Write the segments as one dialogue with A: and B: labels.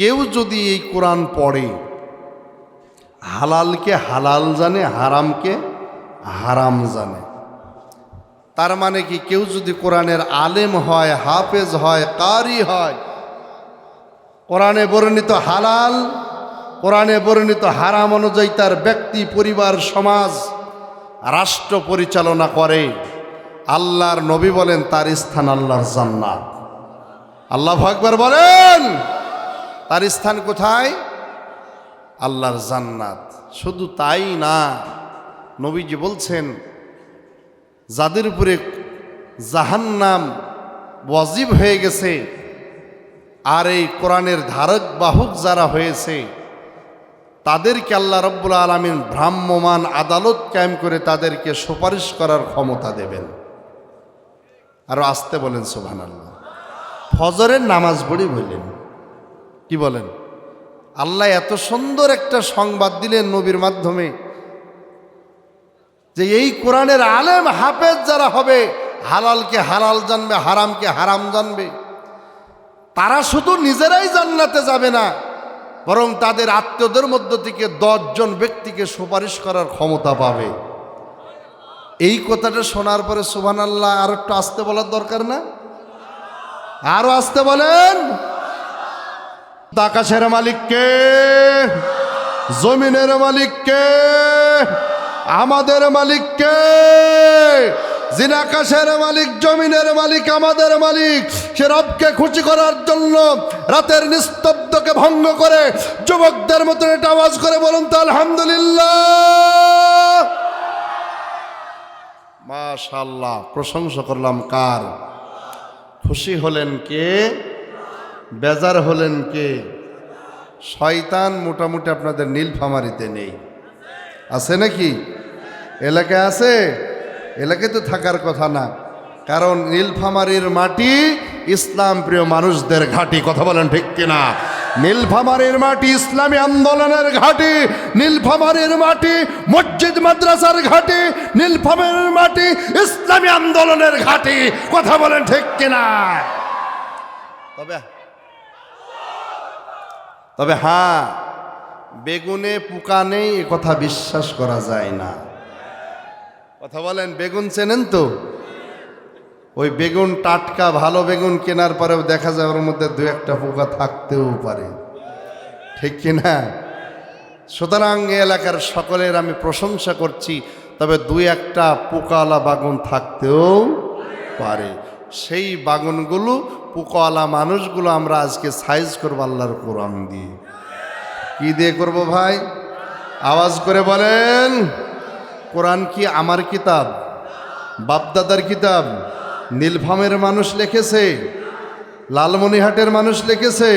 A: কেউ যদি এই কোরআন পড়ে, হালালকে হালাল জানে, হারামকে হারাম জানে। তার মানে কি, কেউ যদি কোরআনের আলেম হয়, হাফেজ হয়, কারি হয়, কোরআনে বর্ণিত হালাল, কোরআনে বর্ণিত হারাম অনুযায়ী তার ব্যক্তি, পরিবার, সমাজ, রাষ্ট্র পরিচালনা করে, আল্লাহর নবী বলেন, তার স্থান আল্লাহর জান্নাত। আল্লাহ আকবর বলেন! তার স্থান কোথায়? আল্লাহর জান্নাত। শুধু তাই না, নবীজি বলছেন, যাদের উপরে জাহান্নাম ওয়াজিব হয়ে গেছে, আর এই কোরআনের ধারক বাহক যারা হয়েছে, তাদেরকে আল্লাহ রব্বুল আলমিন ভ্রাম্যমান আদালত কায়েম করে তাদেরকে সুপারিশ করার ক্ষমতা দেবেন। আরও আসতে বলেন সোভান আল্লাহ ফজরের নামাজ পড়ি বললেন কি বলেন? আল্লাহ এত সুন্দর একটা সংবাদ দিলেন নবীর মাধ্যমে যে এই কোরআনের আলেম হাফেজ যারা হবে, হালালকে হালাল জানবে, হারামকে হারাম জানবে। তারা শুধু নিজেরাই জান্নাতে যাবে না, বরং তাদের আত্মীয়দের মধ্য থেকে দশজন ব্যক্তিকে সুপারিশ করার ক্ষমতা পাবে। এই কথাটা শোনার পরে সুবান আল্লাহ আর একটু আসতে বলার দরকার না? আরও আসতে বলেন। আকাশের মালিককে, জমিনের মালিককে, আমাদের মালিককে, যিনি আকাশের মালিক, জমিনের মালিক, আমাদের মালিক, সে রবকে খুশি করার জন্য রাতের নিস্তব্ধকে ভঙ্গ করে যুবকদের মতো এটা আওয়াজ করে বলুন তো, আলহামদুলিল্লাহ। মাশাল্লাহ প্রশংসা করলাম কার? খুশি হলেন কে? বেজার হলেন কে? শয়তান মোটামুটি আপনাদের নীলফামারিতে নেই। আছে নাকি? এলাকায় আছে? এলাকায় তো থাকার কথা না। কারণ নীলফামারির মাটি ইসলাম প্রিয় মানুষদের ঘাঁটি, কথা বলেন ঠিক কিনা? নীলফামারির মাটি ইসলামী আন্দোলনের ঘাঁটি নীলফামারির মাটি মসজিদ মাদ্রাসার ঘাঁটি নীলফামারির মাটি ইসলামী আন্দোলনের ঘাঁটি, কথা বলেন ঠিক কিনা? তবে তবে হ্যাঁ বেগুনে পোকা নেই, এ কথা বিশ্বাস করা যায় না। কথা বলেন, বেগুন চেনেন তো? ওই বেগুন টাটকা, ভালো বেগুন কেনার পরেও দেখা যায় ওর মধ্যে দু একটা পোকা থাকতেও পারে। ঠিক কিনা সুতরাং এলাকার সকলের আমি প্রশংসা করছি, তবে দুই একটা পোকাওয়ালা বাগুন থাকতেও পারে। সেই বাগুনগুলো পোকাওয়ালা মানুষগুলো আমরা আজকে সাইজ করব আল্লাহর কোরআন দিয়ে। কি দিয়ে করব ভাই? আওয়াজ করে বলেন, কোরআন কি আমার কিতাব? বাপদাদার কিতাব? নীলফামের মানুষ লিখেছে লালমনিহাটের মানুষ লিখেছে,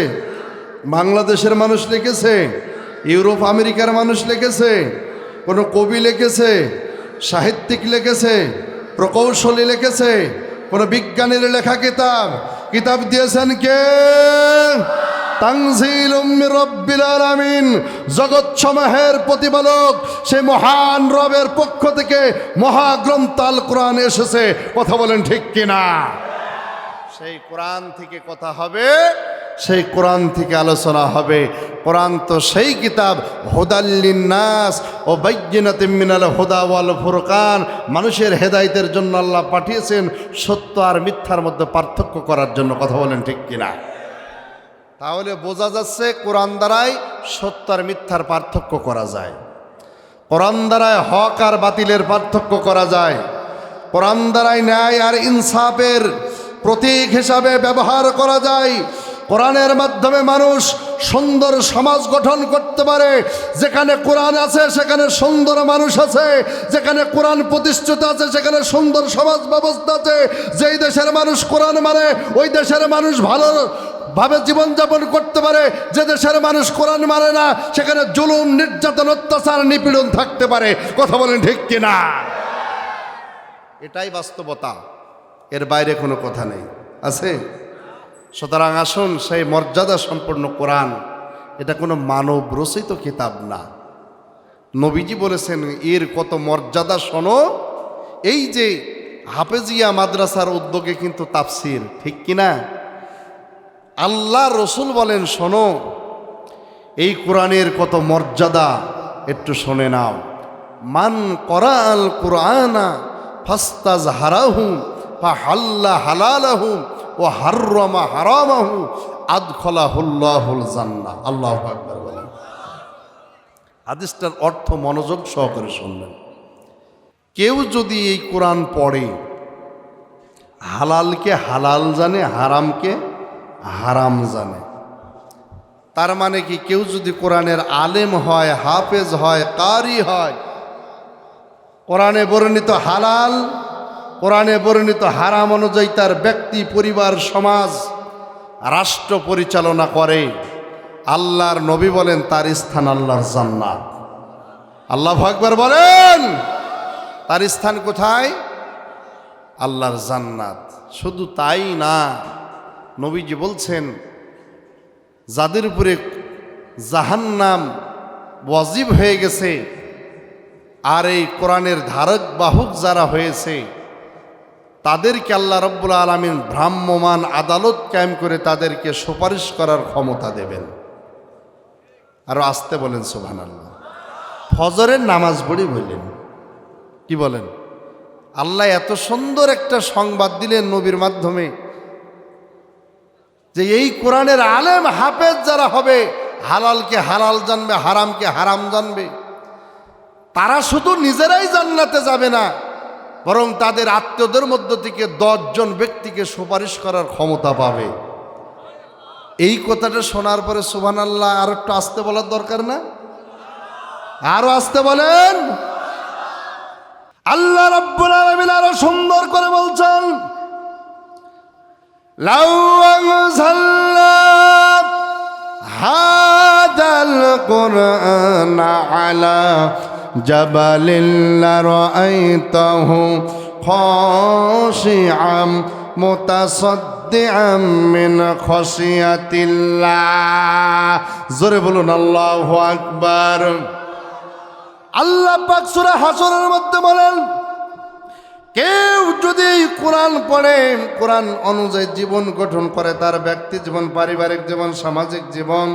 A: বাংলাদেশের মানুষ লিখেছে, ইউরোপ, আমেরিকার মানুষ লিখেছে, কোনো কবি লিখেছে, সাহিত্যিক লিখেছে, প্রকৌশলী লিখেছে, কোনো বিজ্ঞানীর লেখা কিতাব কিতাব দিয়েছেন কে? জগৎ সমাহের প্রতিপালক সেই মহান রবের পক্ষ থেকে মহাগ্রন্থ আল কোরআন এসেছে। কথা বলেন ঠিক কিনা? সেই কোরআন থেকে কথা হবে। সেই কোরআন থেকে আলোচনা হবে। কোরআন তো সেই কিতাব নাস ও বৈজ্ঞানিক মিনাল হোদা ওয়াল ফুরকান। মানুষের হেদায়তের জন্য আল্লাহ পাঠিয়েছেন সত্য আর মিথ্যার মধ্যে পার্থক্য করার জন্য, কথা বলেন ঠিক কিনা? তাহলে বোঝা যাচ্ছে কোরআন দ্বারাই সত্য আর মিথ্যার পার্থক্য করা যায়। কোরআন দ্বারায় হক আর বাতিলের পার্থক্য করা যায়। কোরআন দ্বারাই ন্যায় আর ইনসাফের প্রতীক হিসাবে ব্যবহার করা যায়। কোরআনের মাধ্যমে মানুষ সুন্দর সমাজ গঠন করতে পারে। যেখানে কোরআন আছে, সেখানে সুন্দর মানুষ আছে। যেখানে কোরআন প্রতিষ্ঠিত আছে, সেখানে সুন্দর সমাজ ব্যবস্থা আছে। যেই দেশের মানুষ কোরআন মানে ওই দেশের মানুষ ভালো ভাবে জীবনযাপন করতে পারে। যে দেশের মানুষ কোরআন মানে না, সেখানে জুলুম, নির্যাতন, অত্যাচার, নিপীড়ন থাকতে পারে। কথা বলেন ঠিক কিনা? এটাই বাস্তবতা। এর বাইরে কোনো কথা নেই। আছে? সুতরাং আসুন সেই মর্যাদা সম্পন্ন কোরআন। এটা কোনো মানব রচিত কিতাব না। নবীজি বলেছেন, এর কত মর্যাদা শোনো, এই যে হাফেজিয়া মাদ্রাসার উদ্যোগে কিন্তু তাফসির, ঠিক কিনা আল্লাহ রসুল বলেন, শোনো, এই কোরআনের কত মর্যাদা, একটু শোনে নাও। মান করা আল কোরআনা ফাস্তাজ হারাহু ফা হাল্লা হালালাহু ও হাররমা হারামাহু আদখলাহুল্লাহুল জান্না আল্লাহ আকবর বলেন। হাদিসটার অর্থ মনোযোগ সহকারে শুনলেন কেউ যদি এই কোরআন পড়ে, হালালকে হালাল জানে, হারামকে হারাম জানে। তার মানে কি, কেউ যদি কোরআনের আলেম হয়, হাফেজ হয়, কারি হয়, কোরআনে বর্ণিত হালাল কোরআনে বর্ণিত হারাম অনুযায়ী তার ব্যক্তি, পরিবার, সমাজ, রাষ্ট্র পরিচালনা করে। আল্লাহর নবী বলেন, তার স্থান আল্লাহর জান্নাত। আল্লাহ আকবার বলেন, তার স্থান কোথায়? আল্লাহর জান্নাত। শুধু তাই না, নবীজি বলছেন, যাদের উপরে জাহান্নাম ওয়াজিব হয়ে গেছে, আর এই কোরআনের ধারক বাহক যারা হয়েছে তাদেরকে আল্লাহ রব্বুল আলমিন ভ্রাম্যমান আদালত কায়েম করে তাদেরকে সুপারিশ করার ক্ষমতা দেবেন। আরও আসতে বলেন সোভান আল্লাহ ফজরের নামাজ পড়ি বললেন। কি বলেন? আল্লাহ এত সুন্দর একটা সংবাদ দিলেন নবীর মাধ্যমে যে এই কোরআনের আলেম হাফেজ যারা হবে, হালালকে হালাল জানবে, হারামকে হারাম জানবে। তারা শুধু নিজেরাই জান্নাতে যাবে না বরং তাদের আত্মীয়দের মধ্য থেকে দশজন ব্যক্তিকে সুপারিশ করার ক্ষমতা পাবে। এই কথাটা শোনার পরে সুবান আল্লাহ আর একটু আসতে বলার দরকার না? আরও আসতে বলেন। আল্লাহ রব্বুল আলামিন আরও সুন্দর করে বলছেন, লাউ আনজালনা হাদাল কুরআন আলা লারাআইতাহু খাশিআম মুতাসাদ্দিআম মিন খাশিয়াতিল্লাহ জোরে বলুন, আল্লাহু আকবার। আল্লাহ পাক সূরা হাসরের মধ্যে বলেন, কেউ যদি কোরআন পড়ে, কোরআন অনুযায়ী জীবন গঠন করে, তার ব্যক্তি জীবন, পারিবারিক জীবন, সামাজিক জীবন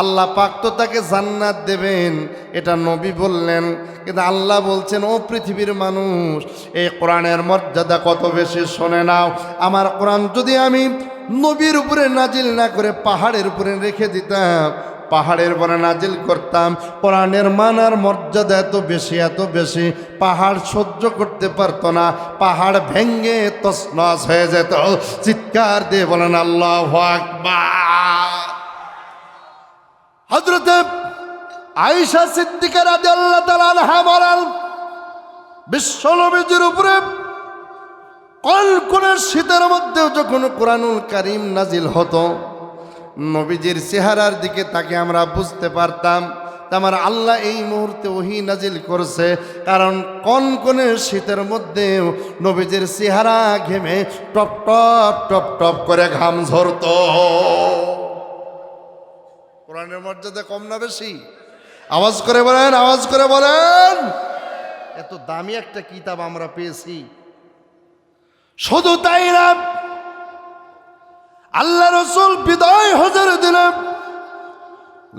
A: আল্লাহ পাক তো তাকে জান্নাত দেবেন, এটা নবী বললেন। কিন্তু আল্লাহ বলছেন, ও পৃথিবীর মানুষ, এই কোরআনের মর্যাদা কত বেশি শোনে নাও। আমার কোরআন যদি আমি নবীর উপরে নাজিল না করে পাহাড়ের উপরে রেখে দিতাম, পাহাড়ের উপরে নাজিল করতাম, কোরআনের মানার মর্যাদা এত বেশি এত বেশি, পাহাড় সহ্য করতে পারতো না, পাহাড় ভেঙ্গে তসনস হয়ে যেত। চিৎকার দিয়ে বলেন, আল্লাহ আকবার। হজরতে আয়েশা সিদ্দিকার আদি আল্লাহ তালা উপরে কনকনের শীতের মধ্যেও যখন কোরআনুল কারিম নাজিল হতো, নবীজির চেহারার দিকে তাকে আমরা বুঝতে পারতাম আমার আল্লাহ এই মুহূর্তে ওহি নাজিল করছে। কারণ কনকনের শীতের মধ্যেও নবীজির চেহারা ঘেমে টপ টপ টপ টপ করে ঘাম ঝরতো। কোরআনের মর্যাদা কম না বেশি? আওয়াজ করে বলেন, আওয়াজ করে বলেন। এত দামি একটা কিতাব আমরা পেয়েছি। শুধু তাই না, আল্লাহ রসুল বিদায় হজর দিলেন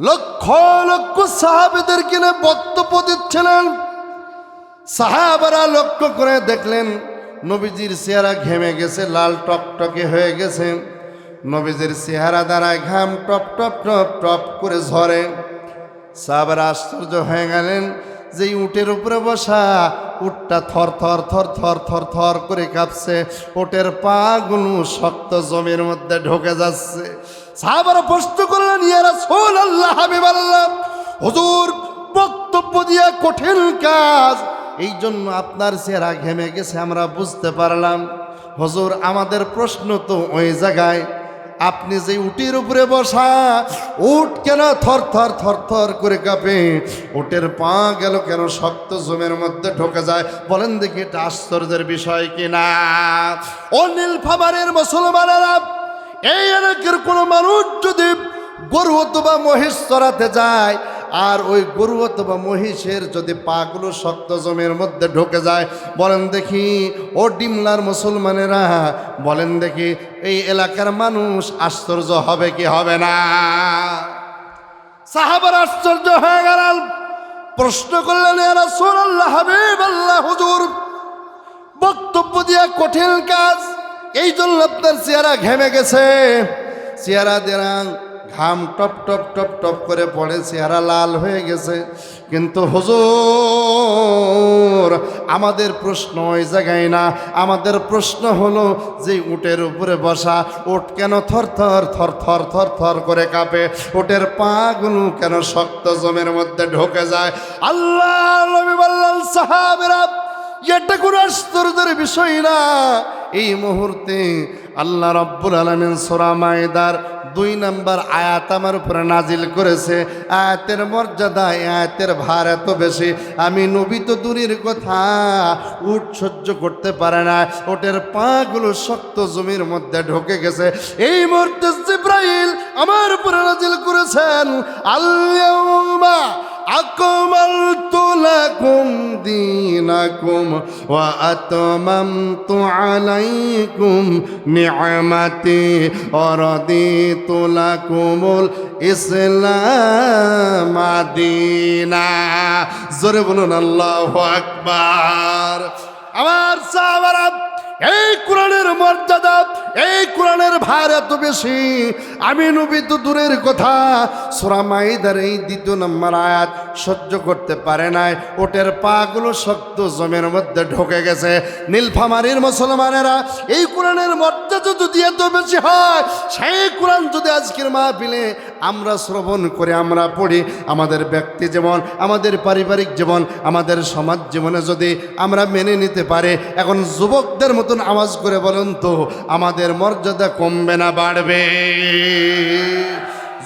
A: লক্ষ লক্ষ সাহাবেদের কিনে বক্তব্য দিচ্ছিলেন। সাহাবারা লক্ষ্য করে দেখলেন, নবীজির চেহারা ঘেমে গেছে, লাল টকটকে হয়ে গেছে। নবীজির চেহারা দ্বারা ঘাম টপ টপ টপ টপ করে ঝরে। সাহাবারা আশ্চর্য হয়ে গেলেন যে উটের উপরে বসা উটটা থর থর থর থর থর থর করে কাঁপছে। ওটের পাগুলো শক্ত জমির মধ্যে ঢোকে যাচ্ছে। সাহাবারা প্রশ্ন করলেন ইয়ারা সোল আল্লাহ হাবিব আল্লাহ হুজুর, বক্তব্য দিয়ে কঠিন কাজ। এই জন্য আপনার চেহারা ঘেমে গেছে, আমরা বুঝতে পারলাম। হুজুর, আমাদের প্রশ্ন তো ওই জায়গায়। আপনি যে উটির উপরে বসা, উট কেন থর থর থর থর করে কাঁপে? উটের পা গেল কেন শক্ত জমের মধ্যে ঢোকে যায়? বলেন দেখি এটা আশ্চর্যের বিষয় কিনা? অনিল ফাবারের মুসলমানেরা, এই এলাকার কোনো মানুষ যদি গরু অথবা মহিষ চড়াতে যায় আর ওই গরু অথবা মহিষের যদি পাগুলো শক্ত জমির মধ্যে ঢুকে যায়, বলেন দেখি, ও ডিমলার মুসলমানেরা, বলেন দেখি, এই এলাকার মানুষ আশ্চর্য হবে কি হবে না? সাহাবার আশ্চর্য হয়ে গেলেন। প্রশ্ন করলেন হুজুর, বক্তব্য দিয়া কঠিন কাজ এই জন্য আপনার চেহারা ঘেমে গেছে। চেহারা দেরা ঘাম টপ টপ টপ টপ করে পড়ে, চেহারা লাল হয়ে গেছে। কিন্তু হুজুর, আমাদের প্রশ্ন ওই জায়গায় না। আমাদের প্রশ্ন হলো, যে উটের উপরে বসা, উট কেন থর থর থর থর থর থর করে কাঁপে? উটের পাগুলো কেন শক্ত জমের মধ্যে ঢোকে যায়? আল্লাহ সাহাবেরা, এটা কোনো আশ্চর্যের বিষয় না। এই মুহূর্তে আল্লাহ রব্বুল আলমিন সোরা মায়দার দুই নম্বর আয়াত আমার উপরে নাজিল করেছে। আয়াতের মর্যাদা, আয়াতের ভার এত বেশি। আমি নবী তো দূরের কথা উঠ সহ্য করতে পারে না। ওটের পাগুলো শক্ত জমির মধ্যে ঢোকে গেছে। এই মুহূর্তে জিব্রাইল আমার উপরে নাজিল করেছেন আল্লাহ أكملت لكم دينكم وأتممت عليكم نعمتي ورضيت لكم الإسلام دينا জোরে বলুন আল্লাহু আকবার আমার সাহাবারা এই কোরআনের মর্যাদা এই কোরআনের ভার এত বেশি আমি নবী তো দূরের কথা সোরা মাইদার এই দ্বিতীয় নম্বর আয়াত সহ্য করতে পারে নাই। ওটের পাগুলো শক্ত জমের মধ্যে ঢোকে গেছে। নীলফামারির মুসলমানেরা, এই কোরআনের মর্যাদা যদি এত বেশি হয়, সেই কোরআন যদি আজকের মাহফিলে আমরা শ্রবণ করে আমরা পড়ি, আমাদের ব্যক্তি জীবন, আমাদের পারিবারিক জীবন, আমাদের সমাজ জীবনে যদি আমরা মেনে নিতে পারে, এখন যুবকদের মতন আওয়াজ করে বলুন তো, আমাদের মর্যাদা কমবে না, বাড়বে?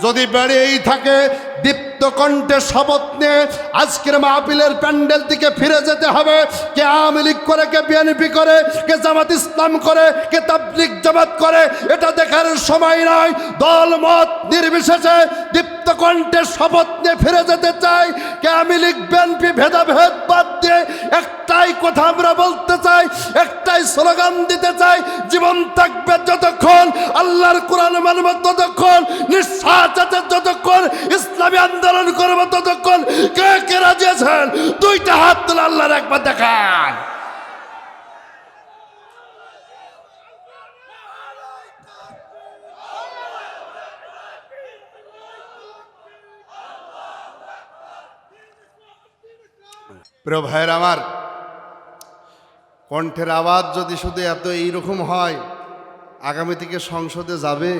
A: যদি বেড়েই থাকে, দীপ্ত কণ্ঠে শপথ নিয়ে আজকের মাহফিলের প্যান্ডেল দিকে ফিরে যেতে হবে। কে আওয়ামী লীগ করে, কে বিএনপি করে, কে জামাত ইসলাম করে, কে তাবলিক জামাত করে, এটা দেখার সময় নয় দল মত নির্বিশেষে দীপ্ত কণ্ঠে শপথ নিয়ে ফিরে যেতে চাই। কে আওয়ামী লীগ বিএনপি ভেদাভেদ বাদ দিয়ে? একটাই কথা আমরা বলতে চাই, একটাই স্লোগান দিতে চাই, জীবন থাকবে যতক্ষণ, আল্লাহর কোরআন মানব ততক্ষণ, নিঃশ্বাস যতক্ষণ, ইসলামী আন্দোলন করব ততক্ষণ। কে কে রাজি আছেন? দুইটা হাত তুলে আল্লাহর একবার দেখান। প্রিয় ভাইয়ের আমার, কণ্ঠের আওয়াজ যদি শুধু এত এইরকম হয়, আগামী থেকে সংসদে যাবে?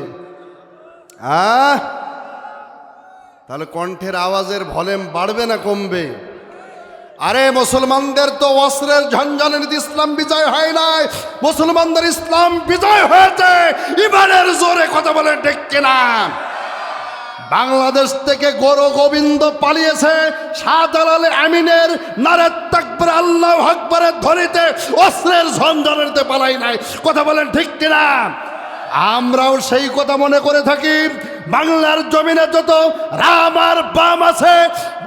A: তাহলে কণ্ঠের আওয়াজের ভলিউম বাড়বে না কমবে? আরে, মুসলমানদের তো অস্ত্রের ঝঞ্ঝানের ইসলাম বিজয় হয় নাই। মুসলমানদের ইসলাম বিজয় হয়েছে। ইমানের জোরে কথা বলে ডেকে না বাংলাদেশ থেকে গৌর গোবিন্দ পালিয়েছে শাহজালাল আমিনের নারে তাকবর আল্লাহ আকবরের ধরিতে অস্ত্রের ঝঞ্ঝানিতে পালাই নাই। কথা বলেন ঠিক কিনা? আমরাও সেই কথা মনে করে থাকি। বাংলার জমিনে যত রাম আর বাম আছে,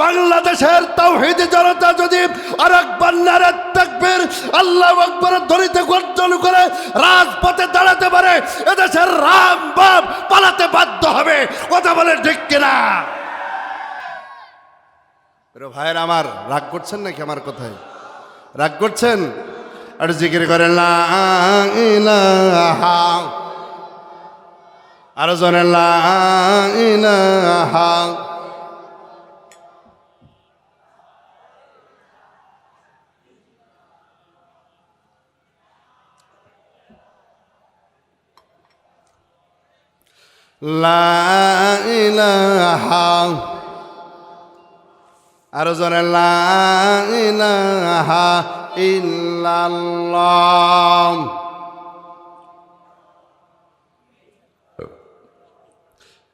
A: বাংলাদেশের তাওহিদি জনতা যদি আর একবার নারে তাকবীর আল্লাহ আকবরের ধরিতে গর্জন করে রাজপথে দাঁড়াতে পারে, এদেশের রাম বাম পালাতে বাধ্য হবে। কথা বলে ঠিক কিনা? ভাইয়ের, আমার রাগ করছেন নাকি আমার কথায়? রাগ করছেন? আর জিকির করেন, লা আরও জনে আরও জনে লা ইলাহা ইল্লাল্লাহ।